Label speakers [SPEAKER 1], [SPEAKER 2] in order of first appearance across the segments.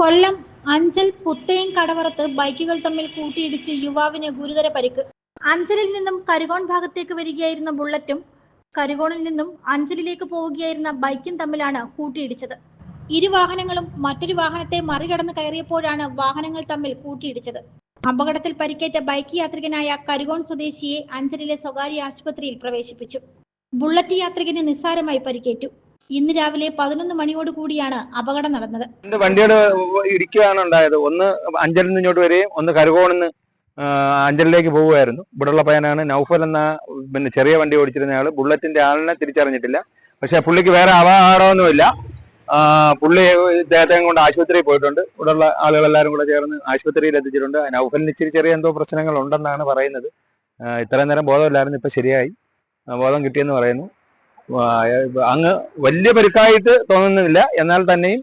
[SPEAKER 1] കൊല്ലം അഞ്ചൽ പുത്തയം കടവറത്ത് ബൈക്കുകൾ തമ്മിൽ കൂട്ടിയിടിച്ച് യുവാവിന് ഗുരുതര പരിക്ക്. അഞ്ചലിൽ നിന്നും കരുകോൺ ഭാഗത്തേക്ക് വരികയായിരുന്ന ബുള്ളറ്റും കരുകോണിൽ നിന്നും അഞ്ചലിലേക്ക് പോവുകയായിരുന്ന ബൈക്കും തമ്മിലാണ് കൂട്ടിയിടിച്ചത്. ഇരു വാഹനങ്ങളും മറ്റൊരു വാഹനത്തെ മറികടന്ന് കയറിയപ്പോഴാണ് വാഹനങ്ങൾ തമ്മിൽ കൂട്ടിയിടിച്ചത്. അപകടത്തിൽ പരിക്കേറ്റ ബൈക്ക് യാത്രികനായ കരുകോൺ സ്വദേശിയെ അഞ്ചലിലെ സ്വകാര്യ ആശുപത്രിയിൽ പ്രവേശിപ്പിച്ചു. ബുള്ളറ്റ് യാത്രികന് നിസ്സാരമായി പരിക്കേറ്റു. ഇന്ന് രാവിലെ പതിനൊന്ന് മണിയോട് കൂടിയാണ് അപകടം നടന്നത്.
[SPEAKER 2] രണ്ട് വണ്ടികൾ ഇടിക്കുകയാണ് ഉണ്ടായത്. ഒന്ന് അഞ്ചലിൽ നിന്ന് ഇങ്ങോട്ട് വരികയും ഒന്ന് കരുകോണിന്ന് അഞ്ചലിലേക്ക് പോവുകയായിരുന്നു. ഇവിടെയുള്ള പയ്യനാണ് നൗഫൽ എന്ന പിന്നെ ചെറിയ വണ്ടി ഓടിച്ചിരുന്ന ആൾ. ബുള്ളറ്റിന്റെ ആളിനെ തിരിച്ചറിഞ്ഞിട്ടില്ല. പക്ഷെ പുള്ളിക്ക് വേറെ അപകടമൊന്നുമില്ല. പുള്ളി ഇദ്ദേഹത്തെ കൊണ്ട് ആശുപത്രിയിൽ പോയിട്ടുണ്ട്. ഇവിടെയുള്ള ആളുകളെല്ലാവരും കൂടെ ചേർന്ന് ആശുപത്രിയിൽ എത്തിച്ചിട്ടുണ്ട്. നൗഫലിന് ഇച്ചിരി ചെറിയ എന്തോ പ്രശ്നങ്ങൾ ഉണ്ടെന്നാണ് പറയുന്നത് ഇത്രയും നേരം ബോധമില്ലായിരുന്നു. ഇപ്പൊ ശരിയായി. ബോധം കിട്ടിയെന്ന് പറയുന്നു. അങ്ങ് വലിയ പെരുക്കായിട്ട് തോന്നുന്നില്ല. എന്നാൽ തന്നെയും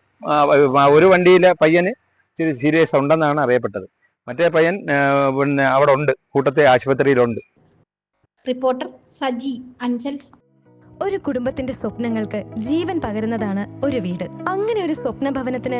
[SPEAKER 2] ഒരു വണ്ടിയിലെ പയ്യന് ഇച്ചിരി സീരിയസ് ഉണ്ടെന്നാണ് അറിയപ്പെട്ടത്. മറ്റേ പയ്യൻ പിന്നെ അവിടെ ഉണ്ട്. കൂട്ടത്തെ ആശുപത്രിയിലുണ്ട്.
[SPEAKER 1] റിപ്പോർട്ടർ സജി അഞ്ചൽ.
[SPEAKER 3] ഒരു കുടുംബത്തിന്റെ സ്വപ്നങ്ങൾക്ക് ജീവൻ പകരുന്നതാണ് ഒരു വീട്. അങ്ങനെ ഒരു സ്വപ്ന ഭവനത്തിന്